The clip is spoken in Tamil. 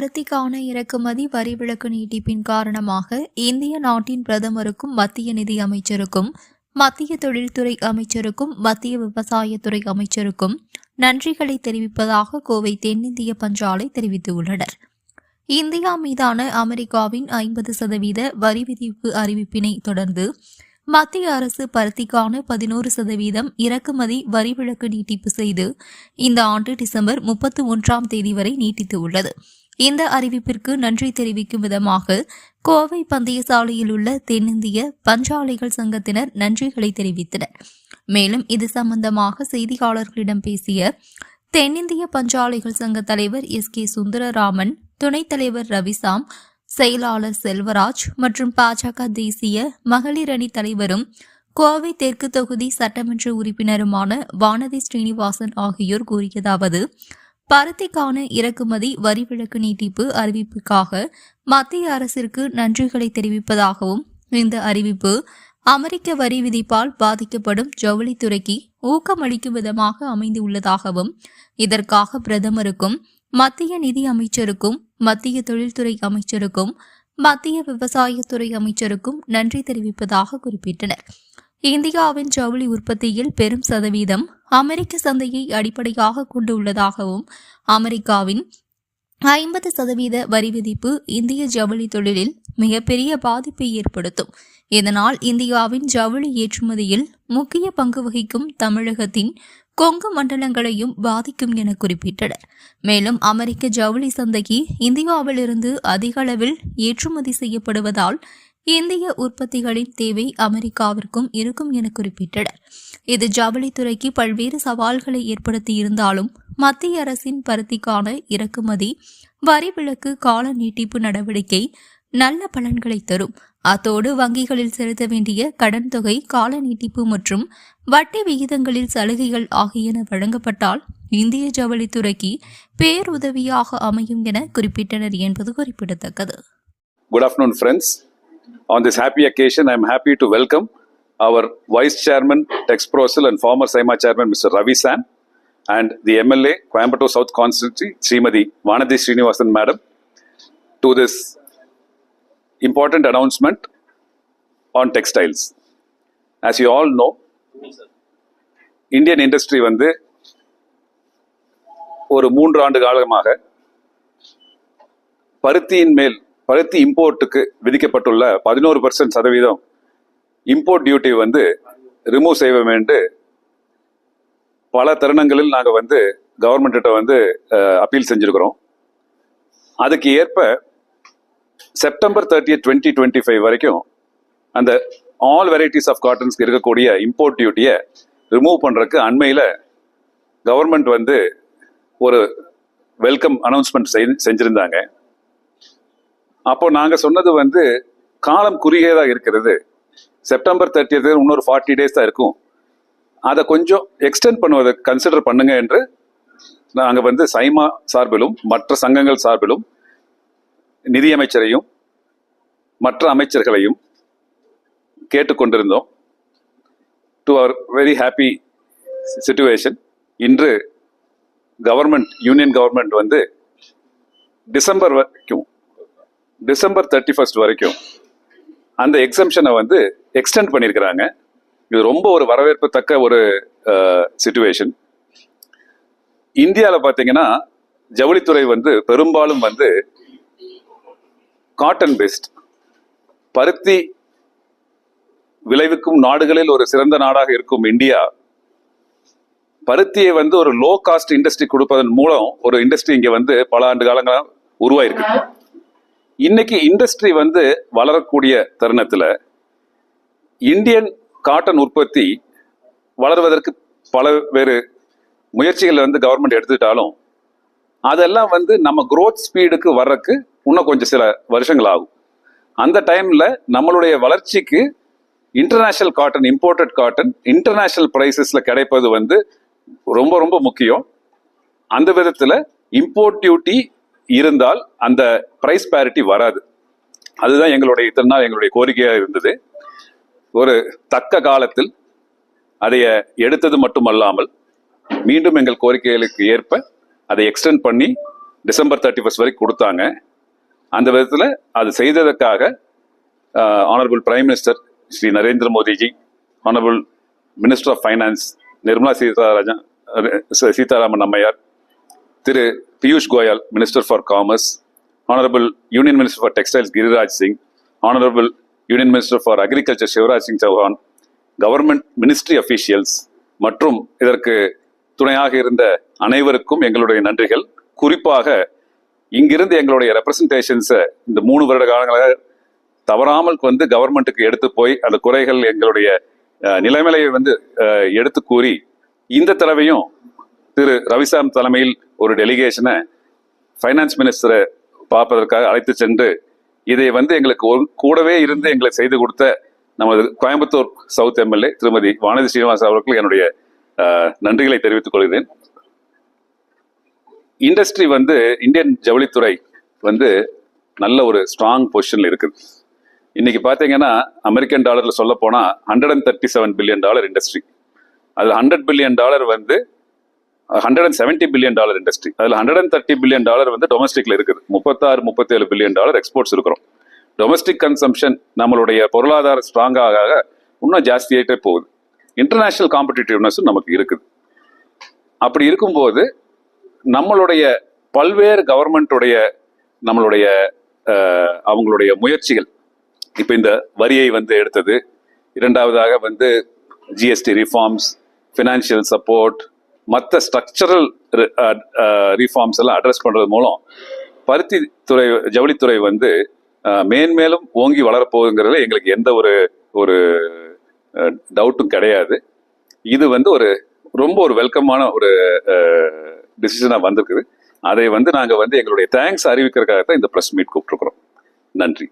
பருத்திக்கான இறக்குமதி வரி விலக்கு நீட்டிப்பின் காரணமாக இந்திய நாட்டின் பிரதமருக்கும் மத்திய நிதி அமைச்சருக்கும் மத்திய தொழில்துறை அமைச்சருக்கும் மத்திய விவசாயத்துறை அமைச்சருக்கும் நன்றிகளை தெரிவிப்பதாக கோவை தென்னிந்திய பஞ்சாலை தெரிவித்துள்ளனர். இந்தியா மீதான அமெரிக்காவின் ஐம்பது சதவீத வரி விதிப்பு அறிவிப்பினை தொடர்ந்து மத்திய அரசு பருத்திக்கான பதினோரு சதவீதம் இறக்குமதி வரி விலக்கு நீட்டிப்பு செய்து இந்த ஆண்டு டிசம்பர் முப்பத்தி ஒன்றாம் தேதி வரை நீட்டித்து உள்ளது. இந்த அறிவிப்பிற்கு நன்றி தெரிவிக்கும் விதமாக கோவை பந்தயசாலையில் உள்ள தென்னிந்திய பஞ்சாலைகள் சங்கத்தினர் நன்றிகளை தெரிவித்தனர். மேலும் இது சம்பந்தமாக செய்தியாளர்களிடம் பேசிய தென்னிந்திய பஞ்சாலைகள் சங்க தலைவர் எஸ் கே சுந்தரராமன் துணைத் தலைவர் ரவிசாம் செயலாளர் செல்வராஜ் மற்றும் பாஜக தேசிய மகளிர் அணி தலைவரும் கோவை தெற்கு தொகுதி சட்டமன்ற உறுப்பினருமான வானதி ஸ்ரீனிவாசன் ஆகியோர் கூறியதாவது பருத்திக்கான இறக்குமதி வரி விலக்கு நீட்டிப்பு அறிவிப்புக்காக மத்திய அரசிற்கு நன்றிகளை தெரிவிப்பதாகவும் இந்த அறிவிப்பு அமெரிக்க வரி விதிப்பால் பாதிக்கப்படும் ஜவுளித்துறைக்கு ஊக்கமளிக்கும் விதமாக அமைந்துள்ளதாகவும் இதற்காக பிரதமருக்கும் மத்திய நிதி அமைச்சருக்கும் மத்திய தொழில்துறை அமைச்சருக்கும் மத்திய விவசாயத்துறை அமைச்சருக்கும் நன்றி தெரிவிப்பதாக குறிப்பிட்டனர். இந்தியாவின் ஜவுளி உற்பத்தியில் பெரும் சதவீதம் அமெரிக்க சந்தையை அடிப்படையாக கொண்டுள்ளதாகவும் அமெரிக்காவின் ஐம்பது சதவீத வரி விதிப்பு இந்திய ஜவுளி தொழிலில் மிகப்பெரிய பாதிப்பை ஏற்படுத்தும். இதனால் இந்தியாவின் ஜவுளி ஏற்றுமதியில் முக்கிய பங்கு வகிக்கும் தமிழகத்தின் கொங்கு மண்டலங்களையும் பாதிக்கும் என குறிப்பிட்டனர். மேலும் அமெரிக்க ஜவுளி சந்தைக்கு இந்தியாவிலிருந்து அதிக அளவில் ஏற்றுமதி செய்யப்படுவதால் இந்திய உற்பத்திகளின் தேவை அமெரிக்காவிற்கும் இருக்கும் என குறிப்பிட்டனர். இது ஜவுளித்துறைக்கு பல்வேறு சவால்களை ஏற்படுத்தி இருந்தாலும் மத்திய அரசின் பருத்திக்கான இறக்குமதி வரி விலக்கு கால நீட்டிப்பு நடவடிக்கை நல்ல பலன்களை தரும். அத்தோடு வங்கிகளில் செலுத்த வேண்டிய கடன் தொகை கால நீட்டிப்பு மற்றும் வட்டி விகிதங்களில் சலுகைகள் ஆகியன வழங்கப்பட்டால் இந்திய ஜவுளித்துறைக்கு பேருதவியாக அமையும் என குறிப்பிட்டனர் என்பது குறிப்பிடத்தக்கது. Good afternoon friends On this happy occasion, I am happy to welcome our Vice Chairman, Texprosil, and former SEMA Chairman, Mr. Ravi San, and the MLA, Coimbatore South Constituency, Srimadi Vanadi Srinivasan Madam, to this important announcement on textiles. As you all know, Indian industry வந்து ஒரு மூன்று ஆண்டு காலமாக பருத்தியின் மேல் பருத்தி இம்போர்ட்டுக்கு விதிக்கப்பட்டுள்ள பதினோரு பர்சன்ட் சதவீதம் இம்போர்ட் டியூட்டி வந்து ரிமூவ் செய்ய வேண்டு பல தருணங்களில் நாங்கள் வந்து கவர்மெண்ட்டிட்ட வந்து அப்பீல் செஞ்சிருக்கிறோம். அதுக்கு ஏற்ப September thirty twenty twenty five வரைக்கும் அந்த ஆல் வெரைட்டிஸ் ஆஃப் காட்டன்ஸ்க்கு இருக்கக்கூடிய இம்போர்ட் டியூட்டியை ரிமூவ் பண்ணுறதுக்கு அண்மையில் கவர்மெண்ட் வந்து ஒரு வெல்கம் அனௌன்ஸ்மெண்ட் செஞ்சிருந்தாங்க. அப்போ நாங்கள் சொன்னது வந்து காலம் குறுகியதாக இருக்கிறது. செப்டம்பர் தேர்ட்டியது இன்னொரு ஃபார்ட்டி டேஸ் தான் இருக்கும். அதை கொஞ்சம் எக்ஸ்டெண்ட் பண்ணுவதை கன்சிடர் பண்ணுங்க என்று நாங்கள் வந்து சைமா சார்பிலும் மற்ற சங்கங்கள் சார்பிலும் நிதியமைச்சரையும் மற்ற அமைச்சர்களையும் கேட்டுக்கொண்டிருந்தோம். To our very happy situation இன்று கவர்மெண்ட் யூனியன் கவர்மெண்ட் வந்து டிசம்பர் வரைக்கும் டிசம்பர் தேர்ட்டி ஃபர்ஸ்ட் வரைக்கும் அந்த எக்ஸம்ஷனை வந்து எக்ஸ்டெண்ட் பண்ணியிருக்கிறாங்க. இது ரொம்ப ஒரு வரவேற்பத்தக்க ஒரு சுச்சுவேஷன் இந்தியாவில் பார்த்தீங்கன்னா ஜவுளித்துறை வந்து பெரும்பாலும் வந்து காட்டன் பேஸ்ட் பருத்தி விளைவிக்கும் நாடுகளில் ஒரு சிறந்த நாடாக இருக்கும் இந்தியா. பருத்தியை வந்து ஒரு லோ காஸ்ட் இண்டஸ்ட்ரி கொடுப்பதன் மூலம் ஒரு இண்டஸ்ட்ரி இங்கே வந்து பல ஆண்டு காலங்களாக உருவாயிருக்கு. இன்னைக்கு இண்டஸ்ட்ரி வந்து வளரக்கூடிய தருணத்தில் இந்தியன் காட்டன் உற்பத்தி வளர்வதற்கு பல வேறு முயற்சிகள் வந்து கவர்மெண்ட் எடுத்துக்கிட்டாலும் அதெல்லாம் வந்து நம்ம குரோத் ஸ்பீடுக்கு வர்றதுக்கு இன்னும் கொஞ்சம் சில வருஷங்கள் ஆகும். அந்த டைமில் நம்மளுடைய வளர்ச்சிக்கு international cotton imported cotton international ப்ரைஸஸில் கிடைப்பது வந்து ரொம்ப ரொம்ப முக்கியம். அந்த விதத்தில் இம்போர்ட் டியூட்டி இருந்தால் அந்த ப்ரைஸ் பேரிட்டி வராது. அதுதான் எங்களுடைய இத்தனை நாள் எங்களுடைய கோரிக்கையாக இருந்தது. ஒரு தக்க காலத்தில் அதைய எடுத்தது மட்டுமல்லாமல் மீண்டும் எங்கள் கோரிக்கைகளுக்கு ஏற்ப அதை எக்ஸ்டெண்ட் பண்ணி டிசம்பர் தேர்ட்டி ஃபர்ஸ்ட் வரைக்கும் கொடுத்தாங்க. அந்த விதத்தில் அது செய்ததற்காக honourable prime minister Shri Narendra Modiji honourable minister of finance Nirmala Seetharajan Sitharaman Ammaiyar Thiru Piyush Goyal minister for commerce honourable union minister for textiles Giriraj Singh honourable union minister for agriculture Shivraj Singh Chouhan government ministry officials மற்றும் இதற்கு துணையாக இருந்த அனைவருக்கும் எங்களுடைய நன்றிகள். குறிப்பாக இங்கிருந்து எங்களுடைய ரெப்ரசன்டேஷன்ஸை இந்த மூணு வருட காலங்களாக தவறாமல் வந்து கவர்மெண்ட்டுக்கு எடுத்து போய் அந்த குறைகள் எங்களுடைய நிலைமையை வந்து எடுத்து கூறி இந்த தடவையும் திரு ரவிசாம் தலைமையில் ஒரு டெலிகேஷனை ஃபைனான்ஸ் மினிஸ்டரை பார்ப்பதற்காக அழைத்து சென்று இதை வந்து எங்களுக்கு கூடவே இருந்து எங்களை செய்து கொடுத்த நமது கோயம்புத்தூர் சவுத் எம்எல்ஏ திருமதி வானதி ஸ்ரீனிவாசன் அவர்களுக்கு என்னுடைய நன்றிகளை தெரிவித்துக் கொள்கிறேன். இண்டஸ்ட்ரி வந்து இந்தியன் ஜவுளித்துறை வந்து நல்ல ஒரு ஸ்ட்ராங் பொசிஷனில் இருக்குது. இன்னைக்கு பார்த்தீங்கன்னா அமெரிக்கன் டாலரில் சொல்ல போனா hundred and thirty seven billion dollar industry அதில் ஹண்ட்ரட் பில்லியன் டாலர் வந்து hundred and seventy billion dollar industry அதில் hundred and thirty billion dollar வந்து டொமஸ்டிக்ல இருக்குது. முப்பத்தாறு முப்பத்தேழு பில்லியன் டாலர் எக்ஸ்போர்ட்ஸ் இருக்கிறோம். டொமஸ்டிக் கன்சம்ஷன் நம்மளுடைய பொருளாதார ஸ்ட்ராங்காக ஆக இன்னும் ஜாஸ்தியாகிட்டே போகுது. இன்டர்நேஷ்னல் காம்படிட்டிவ்னஸும் நமக்கு இருக்குது. அப்படி இருக்கும்போது நம்மளுடைய பல்வேறு கவர்மெண்ட்டுடைய நம்மளுடைய அவங்களுடைய முயற்சிகள். இப்போ இந்த வரியை வந்து எடுத்தது இரண்டாவதாக வந்து ஜிஎஸ்டி ரிஃபார்ம்ஸ் ஃபினான்ஷியல் சப்போர்ட் மற்ற ஸ்ட்ரக்சரல் ரீஃபார்ம்ஸ் எல்லாம் அட்ரஸ் பண்ணுறது மூலம் பருத்தி துறை ஜவுளித்துறை வந்து uh, மேன்மேலும் ஓங்கி வளரப்போகுதுங்கிறதுல எங்களுக்கு எந்த ஒரு ஒரு uh, டவுட்டும் கிடையாது. இது வந்து ஒரு ரொம்ப ஒரு வெல்கமான ஒரு uh, டிசிஷனாக வந்திருக்குது. அதை வந்து நாங்கள் வந்து எங்களுடைய தேங்க்ஸ் அறிவிக்கிறதுக்காக தான் இந்த ப்ரெஸ் மீட் கூப்பிட்ருக்குறோம் நன்றி.